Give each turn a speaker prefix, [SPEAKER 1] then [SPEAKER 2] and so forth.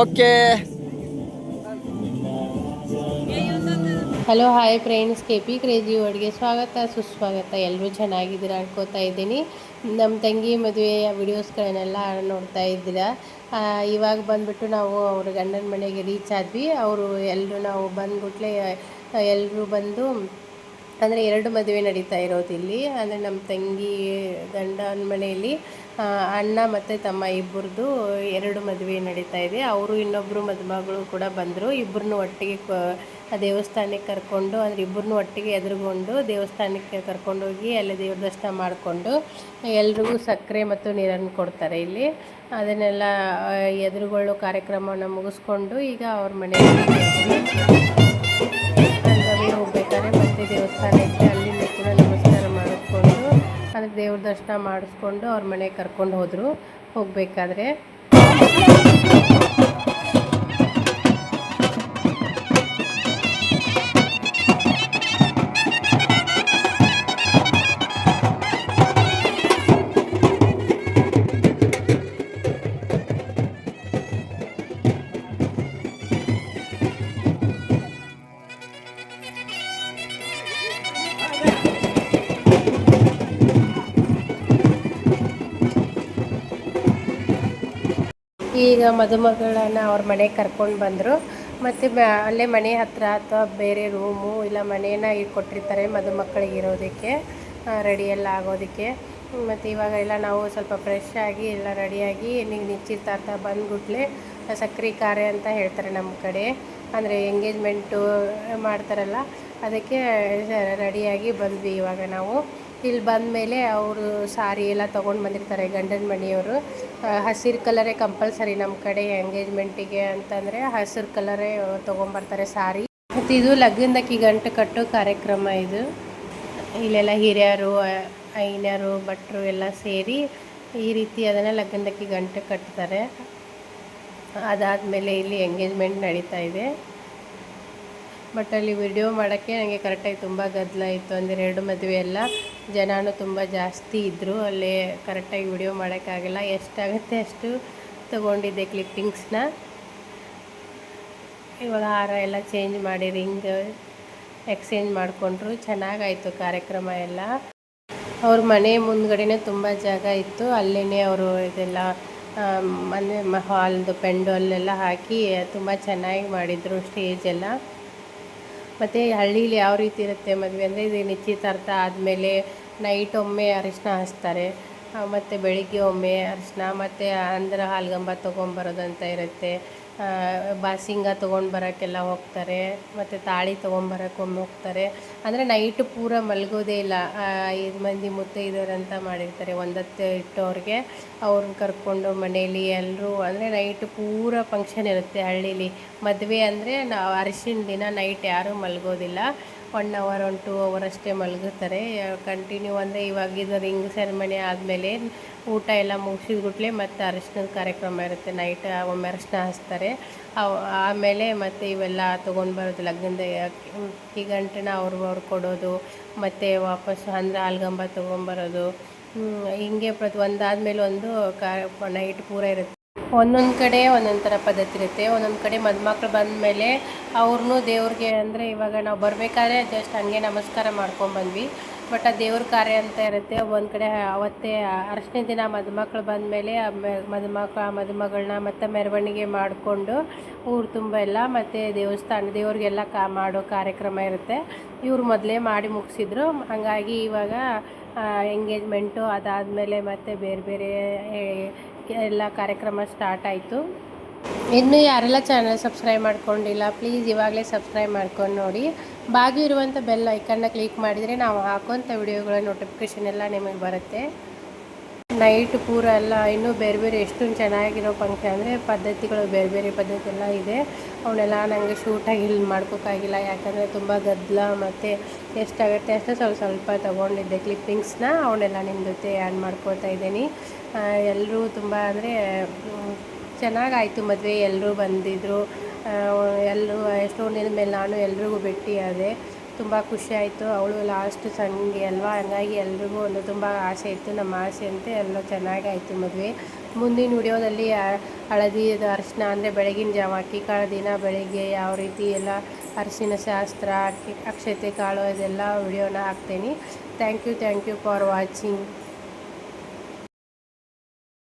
[SPEAKER 1] Okay.
[SPEAKER 2] Hello, hi friends. K P crazy ವರ್ಡ್ಗೆ ಸ್ವಾಗತ, ಸುಸ್ವಾಗತ. ಎಲ್ಲರೂ ಚೆನ್ನಾಗಿದ್ದೀರಾ ಅನ್ಕೋತಾ ಇದ್ದೀನಿ. ನಮ್ಮ ತಂಗಿ ಮದುವೆಯ ವಿಡಿಯೋಸ್ಗಳನ್ನೆಲ್ಲ ನೋಡ್ತಾ ಇದ್ದೀರಾ. ಇವಾಗ ಬಂದುಬಿಟ್ಟು ನಾವು ಅವ್ರ ಗಂಡನ ಮನೆಗೆ ರೀಚ್ ಆದ್ವಿ. ಅವರು ಎಲ್ಲರೂ ನಾವು ಬಂದ್ಬಿಟ್ಲೆ ಎಲ್ಲರೂ ಬಂದು ಅಂದರೆ ಎರಡು ಮದುವೆ ನಡೀತಾ ಇರೋದು ಇಲ್ಲಿ. ಅಂದರೆ ನಮ್ಮ ತಂಗಿ ಗಂಡನ ಮನೆಯಲ್ಲಿ ಅಣ್ಣ ಮತ್ತು ತಮ್ಮ ಇಬ್ಬರದು ಎರಡು ಮದುವೆ ನಡೀತಾ ಇದೆ. ಅವರು ಇನ್ನೊಬ್ಬರು ಮದುಮಗಳು ಕೂಡ ಬಂದರು. ಇಬ್ಬರನ್ನೂ ಒಟ್ಟಿಗೆ ದೇವಸ್ಥಾನಕ್ಕೆ ಕರ್ಕೊಂಡು, ಅಂದರೆ ಇಬ್ಬರನ್ನೂ ಒಟ್ಟಿಗೆ ಎದುರುಗೊಂಡು ದೇವಸ್ಥಾನಕ್ಕೆ ಕರ್ಕೊಂಡೋಗಿ ಅಲ್ಲಿ ದೇವ್ರ ದರ್ಶನ ಮಾಡಿಕೊಂಡು ಎಲ್ರಿಗೂ ಸಕ್ಕರೆ ಮತ್ತು ನೀರನ್ನು ಕೊಡ್ತಾರೆ ಇಲ್ಲಿ. ಅದನ್ನೆಲ್ಲ ಎದುರುಗೊಳ್ಳೋ ಕಾರ್ಯಕ್ರಮವನ್ನು ಮುಗಿಸ್ಕೊಂಡು ಈಗ ಅವ್ರ ಮನೆಗೆ ಅಲ್ಲಿ ದೇವಸ್ಥಾನಕ್ಕೆ ಅಲ್ಲಿ ಕೂಡ ನಮಸ್ಕಾರ ಮಾಡಿಸ್ಕೊಂಡು ಅದಕ್ಕೆ ದೇವ್ರ ದರ್ಶನ ಮಾಡಿಸ್ಕೊಂಡು ಅವ್ರ ಮನೆಗೆ ಕರ್ಕೊಂಡು ಹೋದರು. ಹೋಗಬೇಕಾದ್ರೆ. ಈಗ ಮದುಮಗಳನ್ನ ಅವ್ರ ಮನೆಗೆ ಕರ್ಕೊಂಡು ಬಂದರು. ಮತ್ತು ಅಲ್ಲೇ ಮನೆ ಹತ್ತಿರ ಅಥವಾ ಬೇರೆ ರೂಮು ಇಲ್ಲ ಮನೇನ ಕೊಟ್ಟಿರ್ತಾರೆ ಮದುಮಕ್ಕಳಿಗೆ ಇರೋದಕ್ಕೆ ರೆಡಿಯೆಲ್ಲ ಆಗೋದಕ್ಕೆ. ಮತ್ತು ಇವಾಗ ಎಲ್ಲ ನಾವು ಸ್ವಲ್ಪ ಫ್ರೆಶ್ ಆಗಿ ಎಲ್ಲ ರೆಡಿಯಾಗಿ ನೀವು ನಿಶ್ಚಿತಾರ್ಥ ಬಂದ್ಬಿಟ್ಲೆ ಸಕ್ರೆ ಕಾರ್ಯ ಅಂತ ಹೇಳ್ತಾರೆ ನಮ್ಮ ಕಡೆ. ಅಂದರೆ ಎಂಗೇಜ್ಮೆಂಟು ಮಾಡ್ತಾರಲ್ಲ, ಅದಕ್ಕೆ ರೆಡಿಯಾಗಿ ಬಂದ್ವಿ ಇವಾಗ ನಾವು. ಇಲ್ಲಿ ಬಂದಮೇಲೆ ಅವರು ಸಾರಿ ಎಲ್ಲ ತೊಗೊಂಡು ಬಂದಿರ್ತಾರೆ, ಗಂಡನ ಮನೆಯವರು. ಹಸಿರು ಕಲರೇ ಕಂಪಲ್ಸರಿ ನಮ್ಮ ಕಡೆ ಎಂಗೇಜ್ಮೆಂಟಿಗೆ ಅಂತಂದರೆ ಹಸಿರು ಕಲರೇ ತೊಗೊಂಬರ್ತಾರೆ ಸಾರಿ. ಮತ್ತು ಇದು ಲಗ್ನದಕ್ಕಿ ಗಂಟು ಕಟ್ಟು ಕಾರ್ಯಕ್ರಮ ಇದು. ಇಲ್ಲೆಲ್ಲ ಹಿರಿಯರು ಐನರು ಭಟ್ರು ಎಲ್ಲ ಸೇರಿ ಈ ರೀತಿ ಅದನ್ನು ಲಗ್ನದಕ್ಕಿ ಗಂಟು ಕಟ್ತಾರೆ. ಅದಾದಮೇಲೆ ಇಲ್ಲಿ ಎಂಗೇಜ್ಮೆಂಟ್ ನಡೀತಾ ಇದೆ. ಬಟ್ ಅಲ್ಲಿ ವಿಡಿಯೋ ಮಾಡೋಕ್ಕೆ ನನಗೆ ಕರೆಕ್ಟಾಗಿ ತುಂಬ ಇತ್ತು ಅಂದರೆ ಎರಡು ಮದುವೆ ಎಲ್ಲ ಜನನೂ ತುಂಬ ಜಾಸ್ತಿ ಇದ್ದರು ಅಲ್ಲಿ ಕರೆಕ್ಟಾಗಿ ವಿಡಿಯೋ ಮಾಡೋಕ್ಕಾಗಲ್ಲ. ಎಷ್ಟಾಗುತ್ತೆ ಅಷ್ಟು ತೊಗೊಂಡಿದ್ದೆ ಕ್ಲಿಪ್ಪಿಂಗ್ಸ್ನ ಇವಾಗ ಹಾರ ಎಲ್ಲ ಚೇಂಜ್ ಮಾಡಿ ರಿಂಗ್ ಎಕ್ಸ್ಚೇಂಜ್ ಮಾಡಿಕೊಂಡ್ರು. ಚೆನ್ನಾಗಾಯಿತು ಕಾರ್ಯಕ್ರಮ ಎಲ್ಲ. ಅವ್ರ ಮನೆ ಮುಂದ್ಗಡೆನೇ ತುಂಬ ಜಾಗ ಇತ್ತು. ಅಲ್ಲೇ ಅವರು ಇದೆಲ್ಲ ಮನೆ ಹಾಲ್ದು ಪೆಂಡೋಲೆಲ್ಲ ಹಾಕಿ ತುಂಬ ಚೆನ್ನಾಗಿ ಮಾಡಿದರು ಸ್ಟೇಜ್ ಎಲ್ಲ. ಮತ್ತು ಹಳ್ಳೀಲಿ ಯಾವ ರೀತಿ ಇರುತ್ತೆ ಮದುವೆ ಅಂದರೆ ಇದು ನಿಶ್ಚಿತಾರ್ಥ ಆದಮೇಲೆ ನೈಟ್ ಒಮ್ಮೆ ಅರಿಶಿನ ಹಚ್ತಾರೆ. ಮತ್ತು ಬೆಳಿಗ್ಗೆ ಒಮ್ಮೆ ಅರಿಶಿನ, ಮತ್ತು ಅಂದ್ರೆ ಹಾಲ್ಗಂಬ ತೊಗೊಂಬರೋದಂತ ಇರುತ್ತೆ. ಬಾಸಿಂಗ ತೊಗೊಂಡು ಬರೋಕ್ಕೆಲ್ಲ ಹೋಗ್ತಾರೆ, ಮತ್ತು ತಾಳಿ ತೊಗೊಂಬರಕ್ಕೆ ಒಮ್ಮೆ ಹೋಗ್ತಾರೆ. ಅಂದರೆ ನೈಟ್ ಪೂರ ಮಲಗೋದೇ ಇಲ್ಲ. ಐದು ಮಂದಿ ಮುತ್ತೈದೆಯರಂತ ಮಾಡಿರ್ತಾರೆ. ಒಂದತ್ತು ಇಟ್ಟವ್ರಿಗೆ ಅವ್ರನ್ನ ಕರ್ಕೊಂಡು ಮನೇಲಿ ಎಲ್ಲರೂ ಅಂದರೆ ನೈಟ್ ಪೂರ ಫಂಕ್ಷನ್ ಇರುತ್ತೆ ಹಳ್ಳೀಲಿ. ಮದುವೆ ಅಂದರೆ ನಾವು ಅರಿಶಿನ ದಿನ ನೈಟ್ ಯಾರೂ ಮಲಗೋದಿಲ್ಲ. One hour one two hour ಅಷ್ಟೇ ಮಲಗುತ್ತಾರೆ. ಕಂಟಿನ್ಯೂ ಅಂದರೆ ಇವಾಗ ಇದು ರಿಂಗ್ ಸೆರೆಮನಿ ಆದಮೇಲೆ ಊಟ ಎಲ್ಲ ಮುಗಿಸಿದ್ಬಿಟ್ಲೆ ಮತ್ತು ಅರಿಶಿನದ ಕಾರ್ಯಕ್ರಮ ಇರುತ್ತೆ. ನೈಟ್ ಒಮ್ಮೆ ಅರಿಶಿನ ಹಚ್ತಾರೆ ಆಮೇಲೆ ಮತ್ತು ಇವೆಲ್ಲ ತೊಗೊಂಡು ಬರೋದು ಲಗ್ನದ ಈ ಗಂಟೆನ ಅವ್ರು ಅವ್ರು ಕೊಡೋದು. ಮತ್ತು ವಾಪಸ್ಸು ಅಂದ್ರೆ ಆಲ್ಗಂಬ ತೊಗೊಂಬರೋದು ಹಿಂಗೆ ಪ್ರತಿ ಒಂದಾದ್ಮೇಲೆ ಒಂದು ಕಾ ನೈಟ್ ಪೂರ ಇರುತ್ತೆ. ಒಂದೊಂದು ಕಡೆ ಒಂದೊಂದು ಥರ ಪದ್ಧತಿ ಇರುತ್ತೆ. ಒಂದೊಂದು ಕಡೆ ಮದುಮಕ್ಳು ಬಂದಮೇಲೆ ಅವ್ರನ್ನೂ ದೇವ್ರಿಗೆ ಅಂದರೆ ಇವಾಗ ನಾವು ಬರಬೇಕಾದ್ರೆ ಜಸ್ಟ್ ಹಂಗೆ ನಮಸ್ಕಾರ ಮಾಡ್ಕೊಂಬಂದ್ವಿ ಬಟ್ ಆ ದೇವ್ರ ಕಾರ್ಯ ಅಂತ ಇರುತ್ತೆ. ಒಂದು ಕಡೆ ಅವತ್ತೇ ಅರಶಿನ ದಿನ ಮದುಮಕ್ಳು ಬಂದಮೇಲೆ ಮದುಮಕ್ಳು, ಆ ಮದುಮಗಳನ್ನ ಮತ್ತೆ ಮೆರವಣಿಗೆ ಮಾಡಿಕೊಂಡು ಊರು ತುಂಬ ಎಲ್ಲ ಮತ್ತು ದೇವಸ್ಥಾನ, ದೇವ್ರಿಗೆಲ್ಲ ಕಾ, ಮಾಡೋ ಕಾರ್ಯಕ್ರಮ ಇರುತ್ತೆ. ಇವ್ರು ಮೊದಲೇ ಮಾಡಿ ಮುಗಿಸಿದ್ರು. ಹಾಗಾಗಿ ಇವಾಗ ಎಂಗೇಜ್ಮೆಂಟು ಅದಾದಮೇಲೆ ಮತ್ತೆ ಬೇರೆ ಬೇರೆ ಎಲ್ಲ ಕಾರ್ಯಕ್ರಮ ಸ್ಟಾರ್ಟ್ ಆಯಿತು. ಇನ್ನೂ ಯಾರೆಲ್ಲ ಚಾನಲ್ ಸಬ್ಸ್ಕ್ರೈಬ್ ಮಾಡ್ಕೊಂಡಿಲ್ಲ ಪ್ಲೀಸ್ ಇವಾಗಲೇ ಸಬ್ಸ್ಕ್ರೈಬ್ ಮಾಡ್ಕೊಂಡು ನೋಡಿ. ಬಾಗಿ ಇರುವಂಥ ಬೆಲ್ ಐಕನ್ನ ಕ್ಲಿಕ್ ಮಾಡಿದರೆ ನಾವು ಹಾಕೋಂಥ ವಿಡಿಯೋಗಳ ನೋಟಿಫಿಕೇಷನ್ ಎಲ್ಲ ನಿಮಗೆ ಬರುತ್ತೆ. ನೈಟ್ ಪೂರ ಎಲ್ಲ ಇನ್ನೂ ಬೇರೆ ಬೇರೆ ಎಷ್ಟೊಂದು ಚೆನ್ನಾಗಿರೋ ಫಂಕ್ಷನ್ ಅಂದರೆ ಪದ್ಧತಿಗಳು, ಬೇರೆ ಬೇರೆ ಪದ್ಧತಿ ಎಲ್ಲ ಇದೆ. ಅವನ್ನೆಲ್ಲ ನನಗೆ ಶೂಟಾಗಿ ಇಲ್ಲಿ ಮಾಡ್ಕೋಕ್ಕಾಗಿಲ್ಲ ಯಾಕಂದರೆ ತುಂಬ ಗದ್ದಲ ಮತ್ತು ಎಷ್ಟಾಗುತ್ತೆ ಅಷ್ಟೇ ಸ್ವಲ್ಪ ಸ್ವಲ್ಪ ತೊಗೊಂಡಿದ್ದೆ ಕ್ಲಿಪ್ಪಿಂಗ್ಸ್ನ ಅವನ್ನೆಲ್ಲ ನಿಮ್ಮ ಜೊತೆ ಆ್ಯಡ್ ಮಾಡ್ಕೊತಾ ಇದ್ದೀನಿ. ಎಲ್ಲರೂ ತುಂಬ ಅಂದರೆ ಚೆನ್ನಾಗಾಯಿತು ಮದುವೆ. ಎಲ್ಲರೂ ಬಂದಿದ್ದರು ಎಲ್ಲರೂ ಎಷ್ಟೋ ದಿನದ ಮೇಲೆ ನಾನು ಎಲ್ರಿಗೂ ಭೇಟಿಯಾದೆ ತುಂಬ ಖುಷಿಯಾಯಿತು ಅವಳು ಲಾಸ್ಟ್ ಸಂಗಿ ಅಲ್ವಾ? ಹಂಗಾಗಿ ಎಲ್ರಿಗೂ ಒಂದು ತುಂಬ ಆಸೆ ಇತ್ತು. ನಮ್ಮ ಆಸೆ ಅಂತೆ ಎಲ್ಲ ಚೆನ್ನಾಗಾಯಿತು ಮದುವೆ. ಮುಂದಿನ ವಿಡಿಯೋದಲ್ಲಿ ಹಳದಿ ಅರಿಶಿನ ಅಂದರೆ ಬೆಳಗಿನ ಜಾವ, ಅಕ್ಕಿ ಕಾಳು ದಿನ, ಬೆಳಗ್ಗೆ ಯಾವ ರೀತಿ ಎಲ್ಲ ಅರಿಶಿನ ಶಾಸ್ತ್ರ ಅಕ್ಷತೆ ಕಾಳು, ಇದೆಲ್ಲ ವಿಡಿಯೋನ ಹಾಕ್ತೀನಿ. Thank you thank you for watching